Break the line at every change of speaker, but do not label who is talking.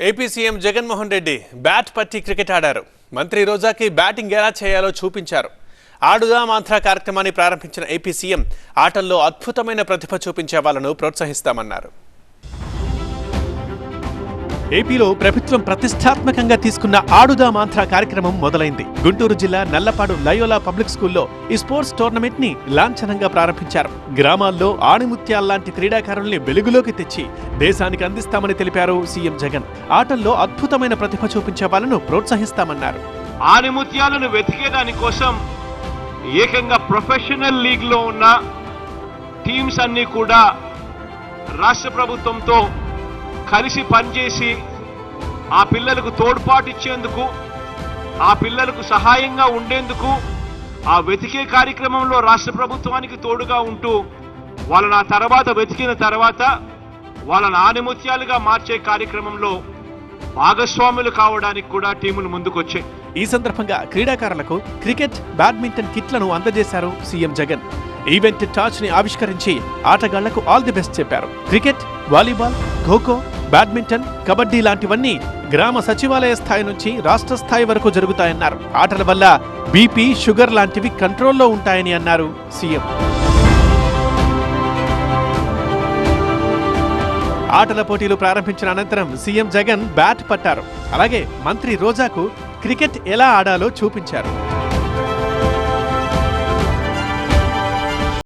AP CM Jaganmohan Reddy bat పట్టి cricket ఆడారు. మంత్రి రోజాకి బ్యాటింగ్ ఎలా చేయాలో చూపించారు. ఆడుదా మాంత్రా కార్యక్రమాన్ని ప్రారంభించిన ఏపీ సీఎం ఆటల్లో అద్భుతమైన ప్రతిభ చూపించే వాళ్ళను ప్రోత్సహిస్తామన్నారు. ఏపీలో ప్రభుత్వం ప్రతిష్టాత్మకంగా తీసుకున్న ఆడుదా మాంత్రా కార్యక్రమం మొదలైంది. గుంటూరు జిల్లా నల్లపాడు లయోలా పబ్లిక్ స్కూల్లో ఈ స్పోర్ట్స్ టోర్నమెంట్ని లాంఛనంగా ప్రారంభించారు. గ్రామాల్లో ఆణిముత్యాల్లాంటి క్రీడాకారుల్ని వెలుగులోకి తెచ్చి దేశానికి అందిస్తామని తెలిపారు సీఎం జగన్. ఆటల్లో అద్భుతమైన ప్రతిభ చూపించే వాళ్ళను ప్రోత్సహిస్తామన్నారు.
ఆణిముత్యాలను వెతికే దానికోసం ఏకంగా ప్రొఫెషనల్ లీగ్లో ఉన్న టీమ్స్ అన్ని కూడా రాష్ట్ర ప్రభుత్వంతో కలిసి పనిచేసి ఆ పిల్లలకు తోడ్పాటు ఇచ్చేందుకు ఆ పిల్లలకు సహాయంగా ఉండేందుకు ఆ వెతికే కార్యక్రమంలో రాష్ట్ర ప్రభుత్వానికి తోడుగా ఉంటూ వాళ్ళని ఆ తర్వాత వెతికిన తర్వాత వాళ్ళని ఆనిముత్యాలుగా మార్చే కార్యక్రమంలో భాగస్వాములు కావడానికి కూడా టీములు ముందుకొచ్చాయి.
ఈ సందర్భంగా క్రీడాకారులకు క్రికెట్ బ్యాడ్మింటన్ కిట్లను అందజేశారు సీఎం జగన్. ఈవెంట్ టార్చ్ని ఆవిష్కరించి ఆటగాళ్ళకు ఆల్ ది బెస్ట్ చెప్పారు. Cricket volleyball kho-kho badminton kabaddi లాంటివన్నీ గ్రామ సచివాలయ స్థాయి నుంచి రాష్ట్ర స్థాయి వరకు జరుగుతాయన్నారు. ఆటల వల్ల బీపీ షుగర్ లాంటివి కంట్రోల్లో ఉంటాయని అన్నారు సీఎం. ఆటల పోటీలు ప్రారంభించిన అనంతరం సీఎం జగన్ బ్యాట్ పట్టారు. అలాగే మంత్రి రోజాకు క్రికెట్ ఎలా ఆడాలో చూపించారు.